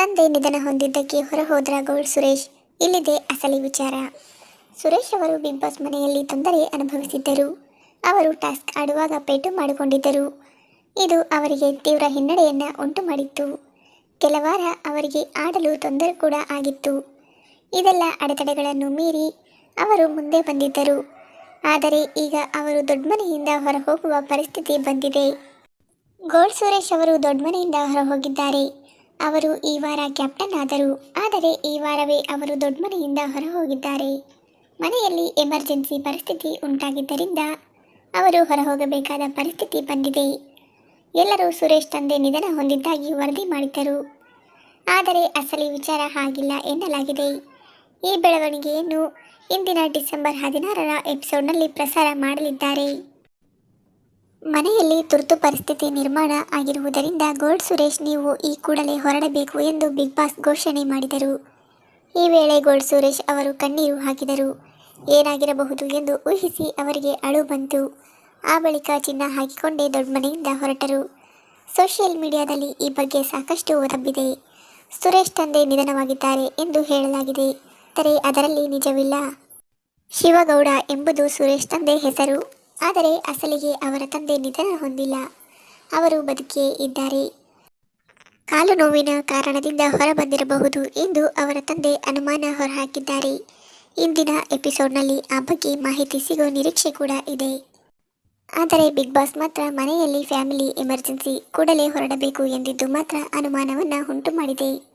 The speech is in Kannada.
ತಂದೆ ನಿಧನ ಹೊಂದಿದ್ದಕ್ಕೆ ಹೊರಹೋದ್ರ ಗೌಡ್ ಸುರೇಶ್, ಇಲ್ಲಿದೆ ಅಸಲಿ ವಿಚಾರ. ಸುರೇಶ್ ಅವರು ಬಿಗ್ ಬಾಸ್ ಮನೆಯಲ್ಲಿ ತೊಂದರೆ ಅನುಭವಿಸಿದ್ದರು. ಅವರು ಟಾಸ್ಕ್ ಆಡುವಾಗ ಪೇಟು ಮಾಡಿಕೊಂಡಿದ್ದರು. ಇದು ಅವರಿಗೆ ತೀವ್ರ ಹಿನ್ನಡೆಯನ್ನು ಉಂಟು ಮಾಡಿತ್ತು ಕೆಲವಾರ ಅವರಿಗೆ ಆಡಲು ತೊಂದರೆ ಕೂಡ ಆಗಿತ್ತು. ಇದೆಲ್ಲ ಅಡೆತಡೆಗಳನ್ನು ಮೀರಿ ಅವರು ಮುಂದೆ ಬಂದಿದ್ದರು. ಆದರೆ ಈಗ ಅವರು ದೊಡ್ಡಮನೆಯಿಂದ ಹೊರಹೋಗುವ ಪರಿಸ್ಥಿತಿ ಬಂದಿದೆ. ಗೋಲ್ಡ್ ಸುರೇಶ್ ಅವರು ದೊಡ್ಡಮನೆಯಿಂದ ಹೊರಹೋಗಿದ್ದಾರೆ. ಅವರು ಈ ವಾರ ಕ್ಯಾಪ್ಟನ್ ಆದರು. ಆದರೆ ಈ ವಾರವೇ ಅವರು ದೊಡ್ಡಮನೆಯಿಂದ ಹೊರಹೋಗಿದ್ದಾರೆ. ಮನೆಯಲ್ಲಿ ಎಮರ್ಜೆನ್ಸಿ ಪರಿಸ್ಥಿತಿ ಉಂಟಾಗಿದ್ದರಿಂದ ಅವರು ಹೊರಹೋಗಬೇಕಾದ ಪರಿಸ್ಥಿತಿ ಬಂದಿದೆ. ಎಲ್ಲರೂ ಸುರೇಶ್ ತಂದೆ ನಿಧನ ಹೊಂದಿದ್ದಾಗಿ ವರದಿ ಮಾಡಿದ್ದರು. ಆದರೆ ಅಸಲಿ ವಿಚಾರ ಹಾಗಿಲ್ಲ ಎನ್ನಲಾಗಿದೆ. ಈ ಬೆಳವಣಿಗೆಯನ್ನು ಇಂದಿನ ಡಿಸೆಂಬರ್ ಹದಿನಾರರ ಎಪಿಸೋಡ್ನಲ್ಲಿ ಪ್ರಸಾರ ಮಾಡಲಿದ್ದಾರೆ. ಮನೆಯಲ್ಲಿ ತುರ್ತು ಪರಿಸ್ಥಿತಿ ನಿರ್ಮಾಣ ಆಗಿರುವುದರಿಂದ ಗೋಲ್ಡ್ ಸುರೇಶ್ ನೀವು ಈ ಕೂಡಲೇ ಹೊರಡಬೇಕು ಎಂದು ಬಿಗ್ ಬಾಸ್ ಘೋಷಣೆ ಮಾಡಿದರು. ಈ ವೇಳೆ ಗೋಲ್ಡ್ ಸುರೇಶ್ ಅವರು ಕಣ್ಣೀರು ಹಾಕಿದರು. ಏನಾಗಿರಬಹುದು ಎಂದು ಊಹಿಸಿ ಅವರಿಗೆ ಅಳು ಬಂತು. ಆ ಬಳಿಕ ಚಿನ್ನ ಹಾಕಿಕೊಂಡೇ ದೊಡ್ಡ ಮನೆಯಿಂದ ಹೊರಟರು. ಸೋಷಿಯಲ್ ಮೀಡಿಯಾದಲ್ಲಿ ಈ ಬಗ್ಗೆ ಸಾಕಷ್ಟು ಓದಬ್ಬಿದೆ ಸುರೇಶ್ ತಂದೆ ನಿಧನವಾಗಿದ್ದಾರೆ ಎಂದು ಹೇಳಲಾಗಿದೆ. ಆದರೆ ಅದರಲ್ಲಿ ನಿಜವಿಲ್ಲ. ಶಿವಗೌಡ ಎಂಬುದು ಸುರೇಶ್ ತಂದೆ ಹೆಸರು. ಆದರೆ ಅಸಲಿಗೆ ಅವರ ತಂದೆ ನಿಧನ ಹೊಂದಿಲ್ಲ. ಅವರು ಬದುಕಿಯೇ ಇದ್ದಾರೆ. ಕಾಲು ನೋವಿನ ಕಾರಣದಿಂದ ಹೊರಬಂದಿರಬಹುದು ಎಂದು ಅವರ ತಂದೆ ಅನುಮಾನ ಹೊರಹಾಕಿದ್ದಾರೆ. ಇಂದಿನ ಎಪಿಸೋಡ್ನಲ್ಲಿ ಆ ಬಗ್ಗೆ ಮಾಹಿತಿ ಸಿಗೋ ನಿರೀಕ್ಷೆ ಕೂಡ ಇದೆ. ಆದರೆ ಬಿಗ್ ಬಾಸ್ ಮಾತ್ರ ಮನೆಯಲ್ಲಿ ಫ್ಯಾಮಿಲಿ ಎಮರ್ಜೆನ್ಸಿ ಕೂಡಲೇ ಹೊರಡಬೇಕು ಎಂದಿದ್ದು ಮಾತ್ರ ಅನುಮಾನವನ್ನು ಉಂಟು ಮಾಡಿದೆ